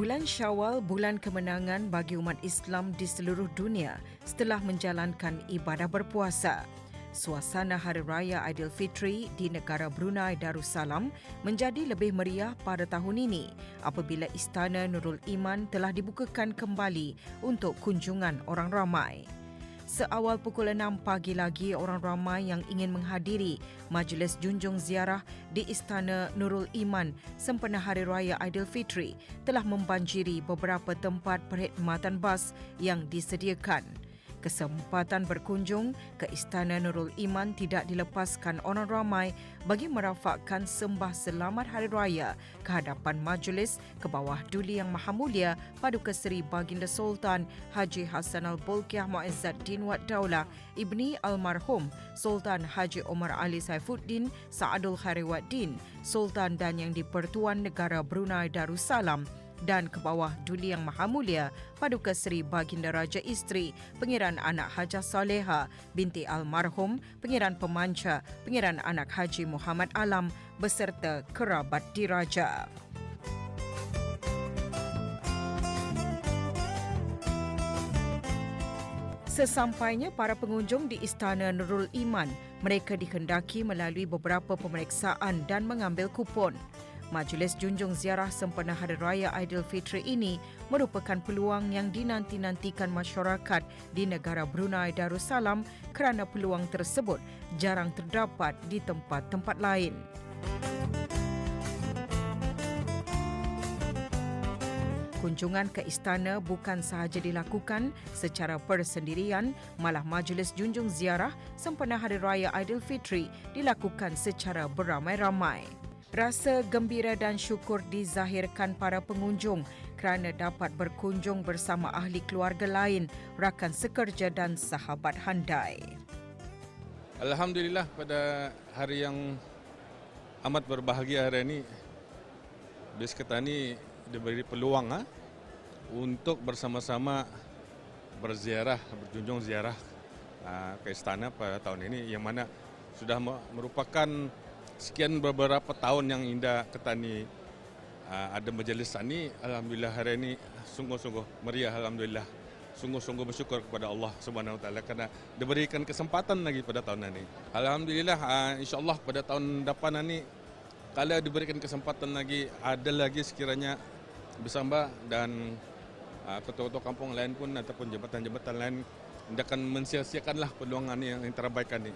Bulan Syawal bulan kemenangan bagi umat Islam di seluruh dunia setelah menjalankan ibadah berpuasa. Suasana Hari Raya Aidilfitri di negara Brunei Darussalam menjadi lebih meriah pada tahun ini apabila Istana Nurul Iman telah dibukakan kembali untuk kunjungan orang ramai. Seawal pukul 6 pagi lagi, orang ramai yang ingin menghadiri majlis junjung ziarah di Istana Nurul Iman sempena Hari Raya Aidilfitri telah membanjiri beberapa tempat perkhidmatan bas yang disediakan. Kesempatan berkunjung ke Istana Nurul Iman tidak dilepaskan orang ramai bagi merafakkan sembah selamat Hari Raya ke hadapan majlis ke bawah Duli Yang Maha Mulia Paduka Seri Baginda Sultan Haji Hassan Al-Bolkiah Muizzaddin Wad Daulah Ibni Almarhum Sultan Haji Omar Ali Saifuddin Saadul Khairuddin Sultan dan Yang di-Pertuan Negara Brunei Darussalam dan ke bawah Duli Yang Maha Mulia Paduka Seri Baginda Raja Isteri Pengiran Anak Hajah Saleha binti almarhum Pengiran Pemanca Pengiran Anak Haji Muhammad Alam beserta kerabat diraja. Sesampainya para pengunjung di Istana Nurul Iman, mereka dikendaki melalui beberapa pemeriksaan dan mengambil kupon. Majlis Junjung Ziarah sempena Hari Raya Aidilfitri ini merupakan peluang yang dinanti-nantikan masyarakat di negara Brunei Darussalam kerana peluang tersebut jarang terdapat di tempat-tempat lain. Kunjungan ke istana bukan sahaja dilakukan secara persendirian, malah majlis junjung ziarah sempena Hari Raya Aidilfitri dilakukan secara beramai-ramai. Rasa gembira dan syukur dizahirkan para pengunjung kerana dapat berkunjung bersama ahli keluarga lain, rakan sekerja dan sahabat handai. Alhamdulillah pada hari yang amat berbahagia hari ini, BIS Ketani diberi peluang ha, untuk bersama-sama berziarah, berjunjung ziarah ha, ke istana pada tahun ini yang mana sudah merupakan sekian beberapa tahun yang indah ketani uh, ada majlis tani alhamdulillah hari ini sungguh-sungguh meriah alhamdulillah sungguh-sungguh bersyukur kepada Allah Subhanahu Wa Taala kerana diberikan kesempatan lagi pada tahun ini alhamdulillah uh, insyaallah pada tahun depan ini kalau diberikan kesempatan lagi ada lagi sekiranya bersama dan uh, ketua-ketua kampung lain pun ataupun jabatan-jabatan lain akan mensia-siakanlah peluang ini yang terbaik ini.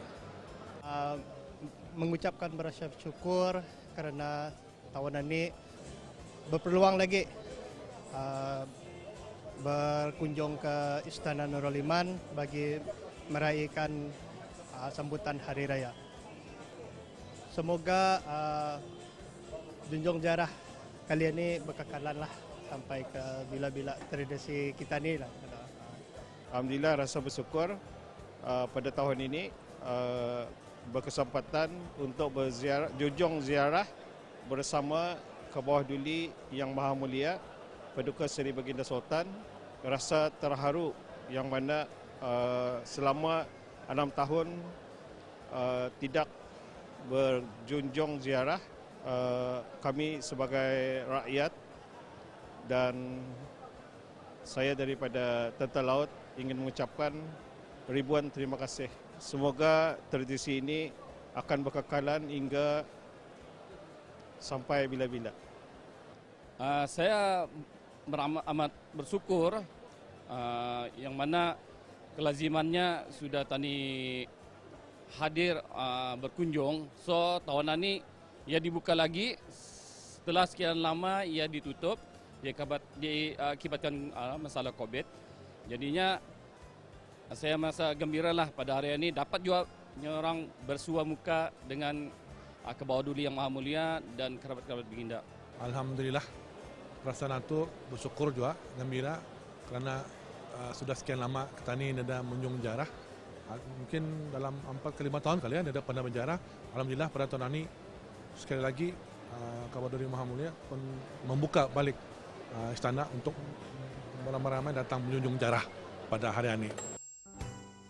Uh, mengucapkan berasa syukur kerana tahunan ini berpeluang lagi uh, berkunjung ke Istana Nurul Iman bagi meraihkan uh, sambutan Hari Raya. Semoga uh, junjung jarah kali ini berkekalan lah sampai ke bila-bila tradisi kita ni lah. Alhamdulillah rasa bersyukur uh, pada tahun ini uh, berkesempatan untuk berziarah, junjung ziarah bersama ke bawah duli yang maha mulia Paduka Seri Baginda Sultan rasa terharu yang mana uh, selama enam tahun uh, tidak berjunjung ziarah uh, kami sebagai rakyat dan saya daripada Tentera Laut ingin mengucapkan ribuan terima kasih Semoga tradisi ini akan berkekalan hingga sampai bila-bila. Uh, saya amat bersyukur uh, yang mana kelazimannya sudah tani hadir uh, berkunjung. So tahunan ini ia dibuka lagi setelah sekian lama ia ditutup diakibatkan uh, masalah COVID. Jadinya saya merasa gembira lah pada hari ini dapat juga orang bersua muka dengan uh, ke bawah duli yang maha mulia dan kerabat-kerabat baginda. Alhamdulillah rasa itu bersyukur juga gembira kerana uh, sudah sekian lama Ketani ada menjung jarah mungkin dalam 4 ke 5 tahun kali ya ada pernah berjarah Alhamdulillah pada tahun ini sekali lagi uh, Duri Maha Mulia pun membuka balik uh, istana untuk ramai-ramai datang menjunjung jarah pada hari ini.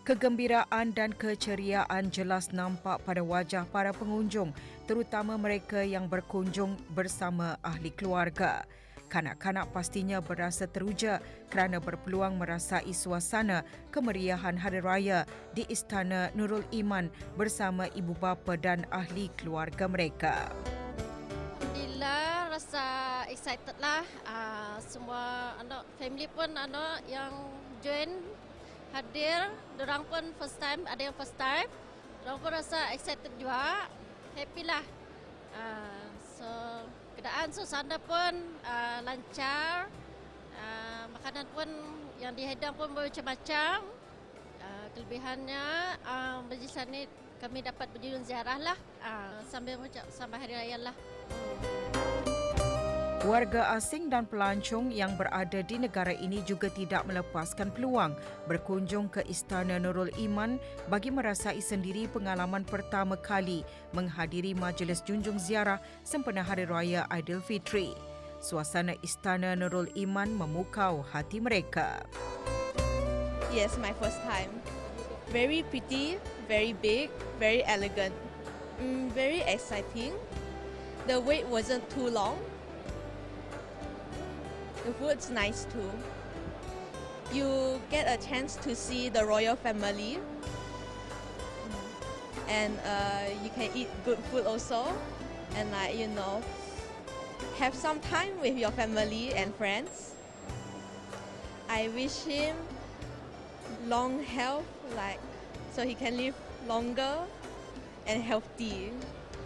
Kegembiraan dan keceriaan jelas nampak pada wajah para pengunjung, terutama mereka yang berkunjung bersama ahli keluarga. Kanak-kanak pastinya berasa teruja kerana berpeluang merasai suasana kemeriahan Hari Raya di Istana Nurul Iman bersama ibu bapa dan ahli keluarga mereka. Alhamdulillah rasa excited lah. Uh, semua anak family pun anak yang join hadir. Orang pun first time, ada yang first time. Orang pun rasa excited juga. Happy lah. Uh, so keadaan suasana pun uh, lancar. Uh, makanan pun yang dihidang pun macam-macam. Uh, kelebihannya uh, majlis ni kami dapat berjudul ziarah lah uh, sambil sampai hari raya lah. Warga asing dan pelancong yang berada di negara ini juga tidak melepaskan peluang berkunjung ke Istana Nurul Iman bagi merasai sendiri pengalaman pertama kali menghadiri majlis junjung ziarah sempena Hari Raya Aidilfitri. Suasana Istana Nurul Iman memukau hati mereka. Yes, my first time. Very pretty, very big, very elegant. Mm, very exciting. The wait wasn't too long. The food's nice too. You get a chance to see the royal family. And uh, you can eat good food also. And like, you know, have some time with your family and friends. I wish him long health, like, so he can live longer and healthy.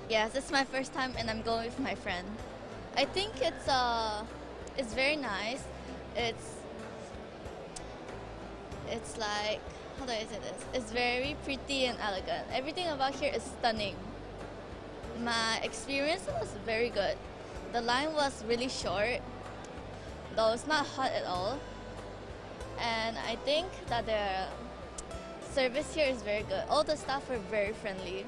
Yes, it's my first time and I'm going with my friend. I think it's uh it's very nice. It's it's like how do I say this? It's very pretty and elegant. Everything about here is stunning. My experience was very good. The line was really short, though it's not hot at all. And I think that the service here is very good. All the staff are very friendly.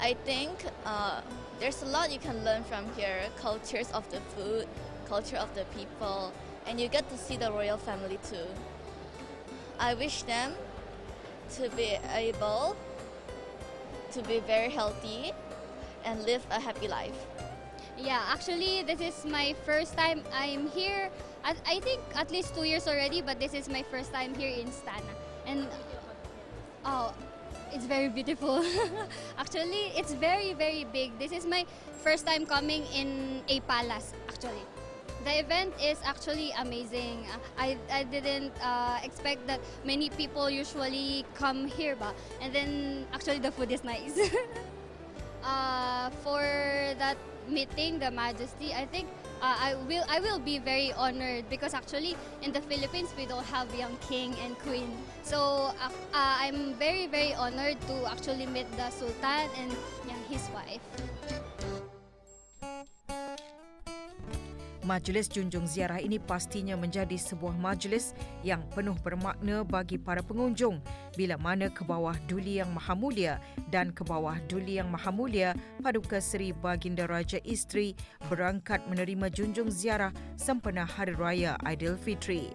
I think uh, there's a lot you can learn from here. Cultures of the food, culture of the people, and you get to see the royal family too. I wish them to be able to be very healthy and live a happy life. Yeah, actually, this is my first time I'm here. I, think at least two years already, but this is my first time here in Stana. And oh, it's very beautiful. actually, it's very, very big. This is my first time coming in a palace, actually. The event is actually amazing. I, I didn't uh, expect that many people usually come here, but and then actually the food is nice. uh, for that meeting, the Majesty, I think uh, I will I will be very honored because actually in the Philippines we don't have young king and queen. So uh, uh, I'm very very honored to actually meet the Sultan and his wife. Majlis junjung ziarah ini pastinya menjadi sebuah majlis yang penuh bermakna bagi para pengunjung bila mana ke bawah Duli Yang Maha Mulia dan ke bawah Duli Yang Maha Mulia Paduka Seri Baginda Raja Isteri berangkat menerima junjung ziarah sempena Hari Raya Aidilfitri.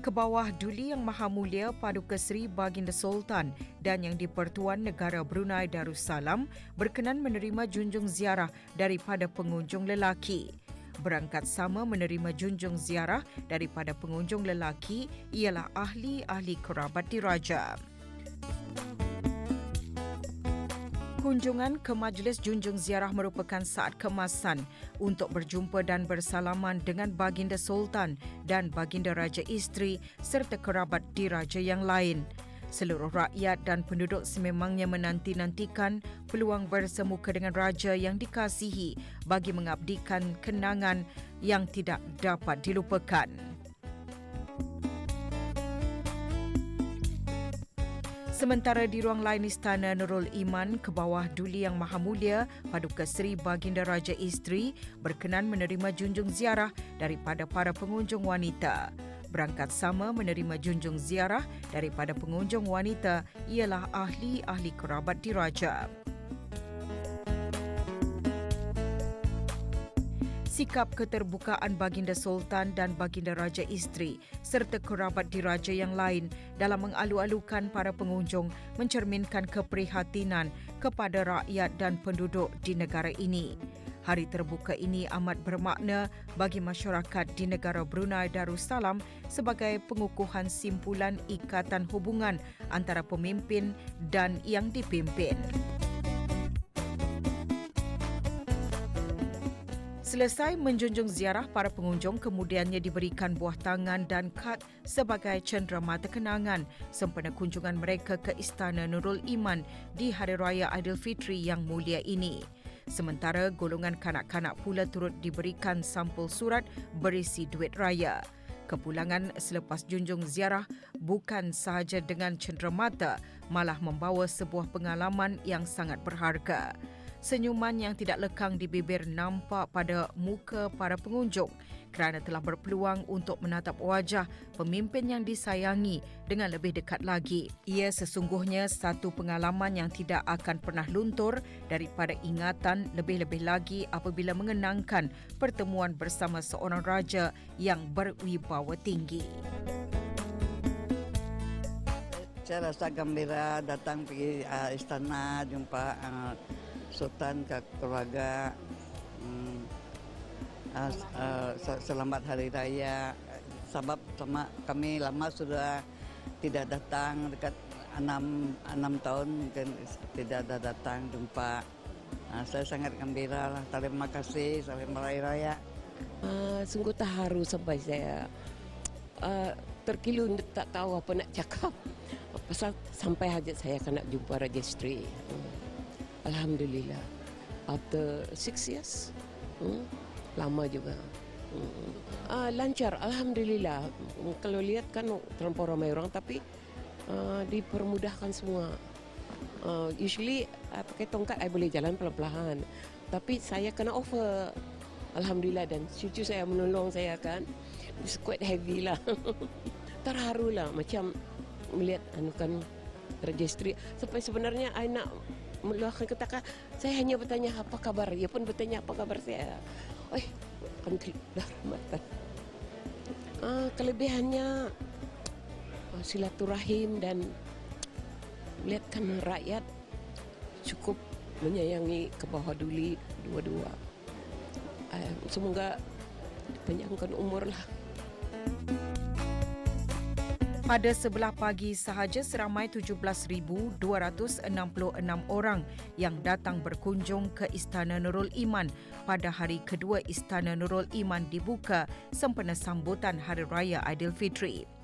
Ke bawah Duli Yang Maha Mulia Paduka Seri Baginda Sultan dan Yang di-Pertuan Negara Brunei Darussalam berkenan menerima junjung ziarah daripada pengunjung lelaki. Berangkat sama menerima junjung ziarah daripada pengunjung lelaki ialah ahli-ahli kerabat diraja. Kunjungan ke Majlis Junjung Ziarah merupakan saat kemasan untuk berjumpa dan bersalaman dengan Baginda Sultan dan Baginda Raja Isteri serta kerabat diraja yang lain. Seluruh rakyat dan penduduk sememangnya menanti-nantikan peluang bersemuka dengan raja yang dikasihi bagi mengabdikan kenangan yang tidak dapat dilupakan. Sementara di ruang lain Istana Nurul Iman ke bawah Duli Yang Maha Mulia Paduka Seri Baginda Raja Isteri berkenan menerima junjung ziarah daripada para pengunjung wanita. Berangkat sama menerima junjung ziarah daripada pengunjung wanita ialah ahli-ahli kerabat diraja. Sikap keterbukaan Baginda Sultan dan Baginda Raja Isteri serta kerabat diraja yang lain dalam mengalu-alukan para pengunjung mencerminkan keprihatinan kepada rakyat dan penduduk di negara ini. Hari terbuka ini amat bermakna bagi masyarakat di negara Brunei Darussalam sebagai pengukuhan simpulan ikatan hubungan antara pemimpin dan yang dipimpin. Selesai menjunjung ziarah, para pengunjung kemudiannya diberikan buah tangan dan kad sebagai cenderamata kenangan sempena kunjungan mereka ke Istana Nurul Iman di Hari Raya Aidilfitri yang mulia ini. Sementara golongan kanak-kanak pula turut diberikan sampul surat berisi duit raya. Kepulangan selepas junjung ziarah bukan sahaja dengan cenderamata, malah membawa sebuah pengalaman yang sangat berharga. Senyuman yang tidak lekang di bibir nampak pada muka para pengunjung kerana telah berpeluang untuk menatap wajah pemimpin yang disayangi dengan lebih dekat lagi. Ia sesungguhnya satu pengalaman yang tidak akan pernah luntur daripada ingatan lebih-lebih lagi apabila mengenangkan pertemuan bersama seorang raja yang berwibawa tinggi. Saya rasa gembira datang pergi uh, istana jumpa uh, Sultan ke keluarga hmm, uh, uh, selamat hari raya. Sebab sama kami lama sudah tidak datang dekat enam enam tahun mungkin tidak ada datang jumpa. Uh, saya sangat gembira lah. Terima kasih selamat hari raya. Uh, sungguh terharu sampai saya. Uh, terkilu tak tahu apa nak cakap. Pasal sampai hajat saya nak jumpa registry uh. Alhamdulillah. After six years, hmm, lama juga. Hmm. Uh, lancar, Alhamdulillah. Kalau lihat kan terlampau ramai orang, tapi uh, dipermudahkan semua. Uh, usually uh, pakai tongkat, saya boleh jalan pelan-pelan. Tapi saya kena offer. Alhamdulillah dan cucu saya menolong saya kan. It's quite heavy lah. Terharu lah macam melihat anu kan registry. Sampai sebenarnya saya nak meluahkan katakan saya hanya bertanya apa kabar? Dia pun bertanya apa kabar saya? Kan dah mata ah, kelebihannya ah, silaturahim dan lihatkan rakyat cukup menyayangi ke bawah duli dua-dua. Ah, semoga panjangkan umur lah pada sebelah pagi sahaja seramai 17,266 orang yang datang berkunjung ke Istana Nurul Iman pada hari kedua Istana Nurul Iman dibuka sempena sambutan Hari Raya Aidilfitri.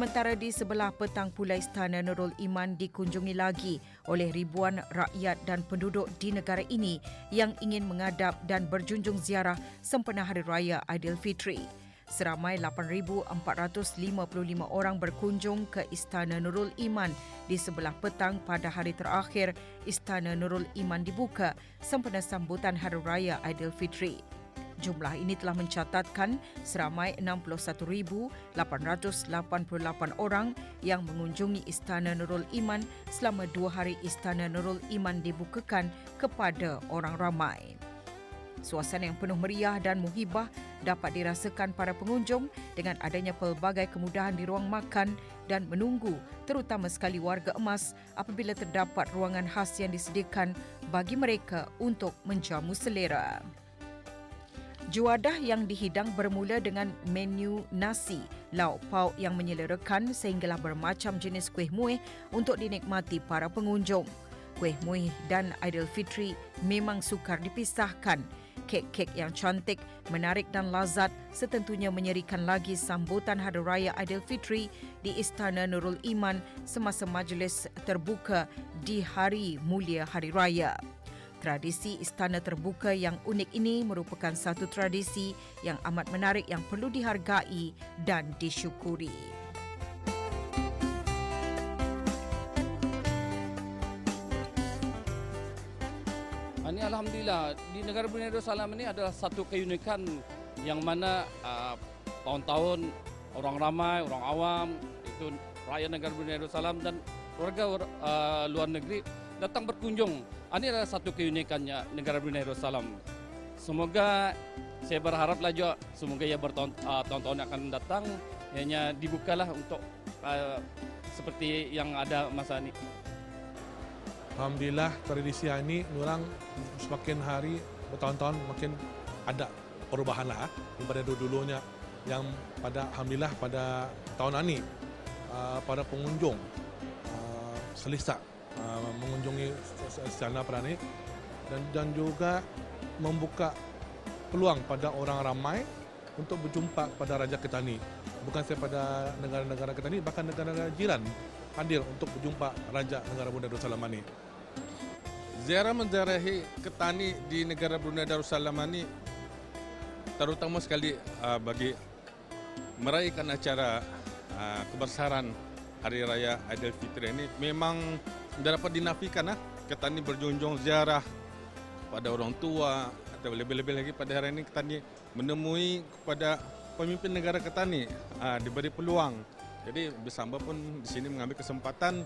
Sementara di sebelah petang pula Istana Nurul Iman dikunjungi lagi oleh ribuan rakyat dan penduduk di negara ini yang ingin mengadap dan berjunjung ziarah sempena Hari Raya Aidilfitri. Seramai 8,455 orang berkunjung ke Istana Nurul Iman di sebelah petang pada hari terakhir Istana Nurul Iman dibuka sempena sambutan Hari Raya Aidilfitri. Jumlah ini telah mencatatkan seramai 61,888 orang yang mengunjungi Istana Nurul Iman selama dua hari Istana Nurul Iman dibukakan kepada orang ramai. Suasana yang penuh meriah dan muhibah dapat dirasakan para pengunjung dengan adanya pelbagai kemudahan di ruang makan dan menunggu terutama sekali warga emas apabila terdapat ruangan khas yang disediakan bagi mereka untuk menjamu selera. Juadah yang dihidang bermula dengan menu nasi, lauk pauk yang menyelerakan sehinggalah bermacam jenis kuih muih untuk dinikmati para pengunjung. Kuih muih dan Aidilfitri memang sukar dipisahkan. Kek-kek yang cantik, menarik dan lazat setentunya menyerikan lagi sambutan Hari Raya Aidilfitri di Istana Nurul Iman semasa majlis terbuka di Hari Mulia Hari Raya. Tradisi istana terbuka yang unik ini merupakan satu tradisi yang amat menarik yang perlu dihargai dan disyukuri. Ini Alhamdulillah di negara Brunei Darussalam ini adalah satu keunikan yang mana uh, tahun-tahun orang ramai, orang awam, itu rakyat negara Brunei Darussalam dan warga uh, luar negeri datang berkunjung. Ini adalah satu keunikannya negara Brunei Darussalam. Semoga saya berharaplah juga semoga ya bertahun-tahun uh, akan datang hanya dibukalah untuk uh, seperti yang ada masa ini. Alhamdulillah tradisi ini orang semakin hari bertahun-tahun makin ada perubahan lah daripada dulu-dulunya yang pada Alhamdulillah pada tahun ini uh, para pengunjung uh, selesa uh, mengunjungi Istana Perani dan, dan juga membuka peluang pada orang ramai untuk berjumpa pada Raja Ketani. Bukan saja pada negara-negara Ketani, bahkan negara-negara jiran hadir untuk berjumpa Raja Negara Brunei Darussalam ini. Ziarah menziarahi Ketani di negara Brunei Darussalam ini terutama sekali uh, bagi meraihkan acara uh, kebesaran Hari Raya Aidilfitri ini memang tidak dapat dinafikan. Uh, Ketani berjunjung ziarah pada orang tua, atau lebih-lebih lagi pada hari ini kita ni menemui kepada pemimpin negara kita ni aa, diberi peluang. Jadi bersama pun di sini mengambil kesempatan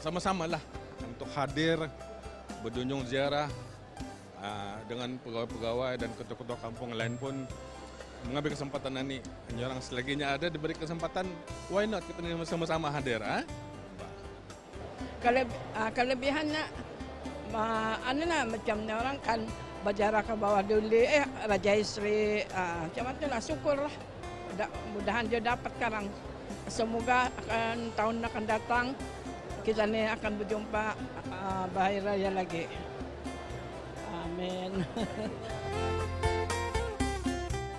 sama-sama lah untuk hadir berjunjung ziarah aa, dengan pegawai-pegawai dan ketua-ketua kampung lain pun mengambil kesempatan ini. Hanya orang selaginya ada diberi kesempatan, why not kita sama-sama hadir? Ha? Kalau uh, kelebihannya, uh, anu lah macam orang kan berjarak ke bawah dulu eh Raja Isteri uh, macam mana lah syukur lah mudahan dia dapat sekarang semoga akan tahun akan datang kita ni akan berjumpa uh, bahaya raya lagi amin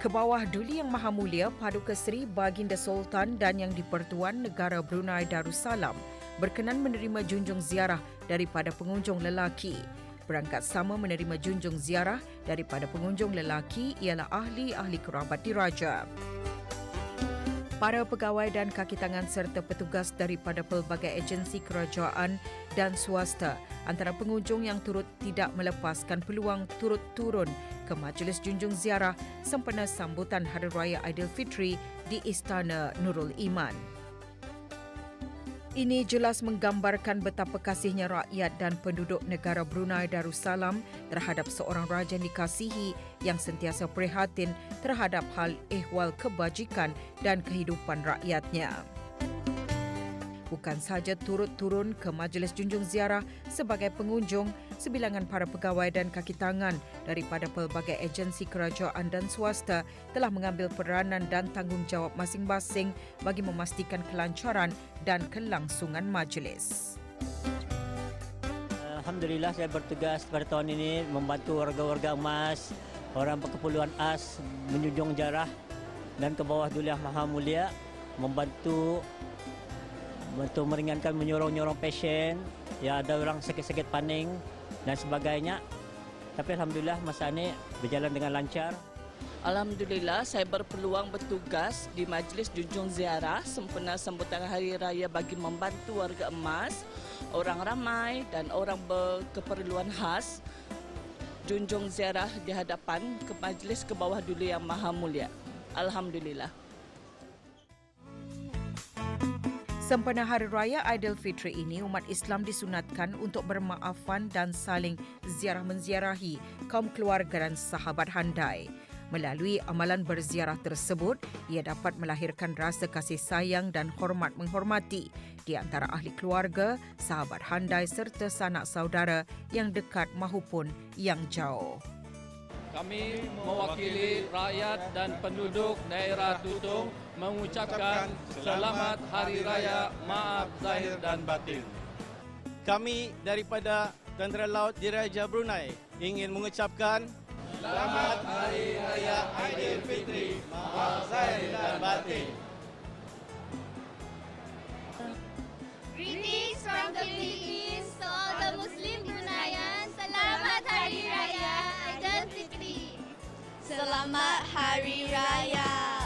Ke bawah Duli Yang Maha Mulia Paduka Seri Baginda Sultan dan Yang di-Pertuan Negara Brunei Darussalam berkenan menerima junjung ziarah daripada pengunjung lelaki. Berangkat sama menerima junjung ziarah daripada pengunjung lelaki ialah ahli-ahli kerabat diraja. Para pegawai dan kaki tangan serta petugas daripada pelbagai agensi kerajaan dan swasta antara pengunjung yang turut tidak melepaskan peluang turut turun ke Majlis Junjung Ziarah sempena sambutan Hari Raya Aidilfitri di Istana Nurul Iman. Ini jelas menggambarkan betapa kasihnya rakyat dan penduduk negara Brunei Darussalam terhadap seorang raja dikasihi yang sentiasa prihatin terhadap hal ehwal kebajikan dan kehidupan rakyatnya bukan sahaja turut turun ke Majlis Junjung Ziarah sebagai pengunjung, sebilangan para pegawai dan kaki tangan daripada pelbagai agensi kerajaan dan swasta telah mengambil peranan dan tanggungjawab masing-masing bagi memastikan kelancaran dan kelangsungan majlis. Alhamdulillah saya bertugas pada tahun ini membantu warga-warga emas, orang berkeperluan as menjunjung jarah dan ke bawah Duliah Maha Mulia membantu untuk meringankan menyorong-nyorong pasien ya ada orang sakit-sakit paning dan sebagainya tapi alhamdulillah masa ini berjalan dengan lancar Alhamdulillah saya berpeluang bertugas di Majlis Junjung Ziarah sempena sambutan Hari Raya bagi membantu warga emas, orang ramai dan orang berkeperluan khas junjung ziarah di hadapan ke majlis ke bawah dulu yang maha mulia. Alhamdulillah. Sempena Hari Raya Aidilfitri ini, umat Islam disunatkan untuk bermaafan dan saling ziarah menziarahi kaum keluarga dan sahabat handai. Melalui amalan berziarah tersebut, ia dapat melahirkan rasa kasih sayang dan hormat menghormati di antara ahli keluarga, sahabat handai serta sanak saudara yang dekat mahupun yang jauh. Kami mewakili rakyat dan penduduk daerah Tutung mengucapkan selamat Hari Raya Maaf Zahir dan Batin. Kami daripada Tentera Laut Diraja Brunei ingin mengucapkan Selamat Hari Raya Aidilfitri Maaf Zahir dan Batin. Greetings from the Philippines Selamat Hari Raya.